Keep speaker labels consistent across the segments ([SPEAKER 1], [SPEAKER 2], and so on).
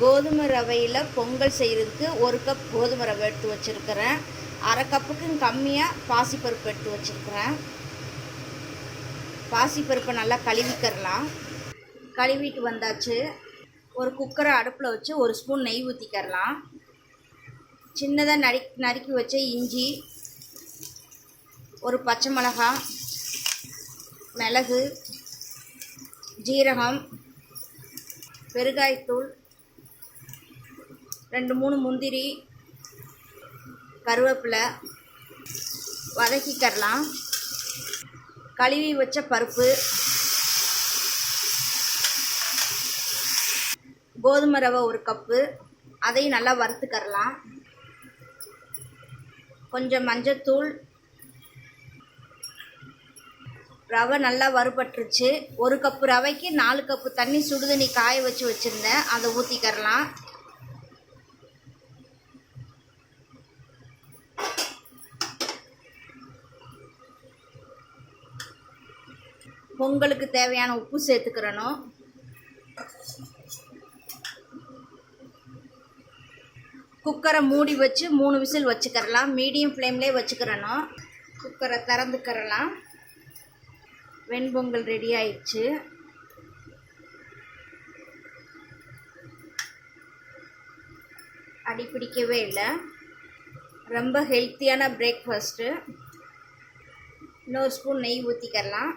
[SPEAKER 1] கோதுமை ரவையில் பொங்கல் செய்கிறதுக்கு ஒரு கப் கோதுமை ரவை எடுத்து வச்சுருக்கிறேன். அரை கப்புக்கு கம்மியாக பாசிப்பருப்பு எடுத்து வச்சுருக்கிறேன். பாசிப்பருப்பை நல்லா கழுவிக்கிறலாம். கழுவிட்டு வந்தாச்சு. ஒரு குக்கரை அடுப்பில் வச்சு ஒரு ஸ்பூன் நெய் ஊற்றிக்கிறலாம் சின்னதாக நரி நறுக்கி வச்ச இஞ்சி ஒரு பச்சை மிளகா மிளகு ஜீரகம் பெருகாயத்தூள் ரெண்டு மூணு முந்திரி கருவேப்பிலை வதக்கிக்கரலாம். கழுவி வச்ச பருப்பு கோதுமை ரவை ஒரு கப்பு அதையும் நல்லா வறுத்துக்கரலாம். கொஞ்சம் மஞ்சத்தூள் ரவை நல்லா வறுபட்டுருச்சு. ஒரு கப்பு ரவைக்கு நாலு கப்பு தண்ணி சுடுதண்ணி காய வச்சு வச்சுருந்தேன். அதை ஊற்றிக்கறலாம் பொங்கலுக்கு தேவையான உப்பு சேர்த்துக்கிறணும். குக்கரை மூடி வச்சு மூணு விசில் வச்சுக்கிறலாம். மீடியம் ஃப்ளேம்லேயே வச்சுக்கிறணும். குக்கரை திறந்துக்கிறலாம் வெண்பொங்கல் ரெடி ஆயிடுச்சு. அடி பிடிக்கவே இல்லை. ரொம்ப ஹெல்த்தியான பிரேக்ஃபாஸ்ட்டு இன்னொரு ஸ்பூன் நெய் ஊற்றிக்கிறலாம்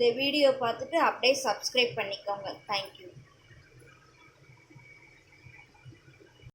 [SPEAKER 1] இந்த வீடியோ பார்த்துட்டு அப்படியே சப்ஸ்கிரைப் பண்ணிக்கோங்க. தேங்க்யூ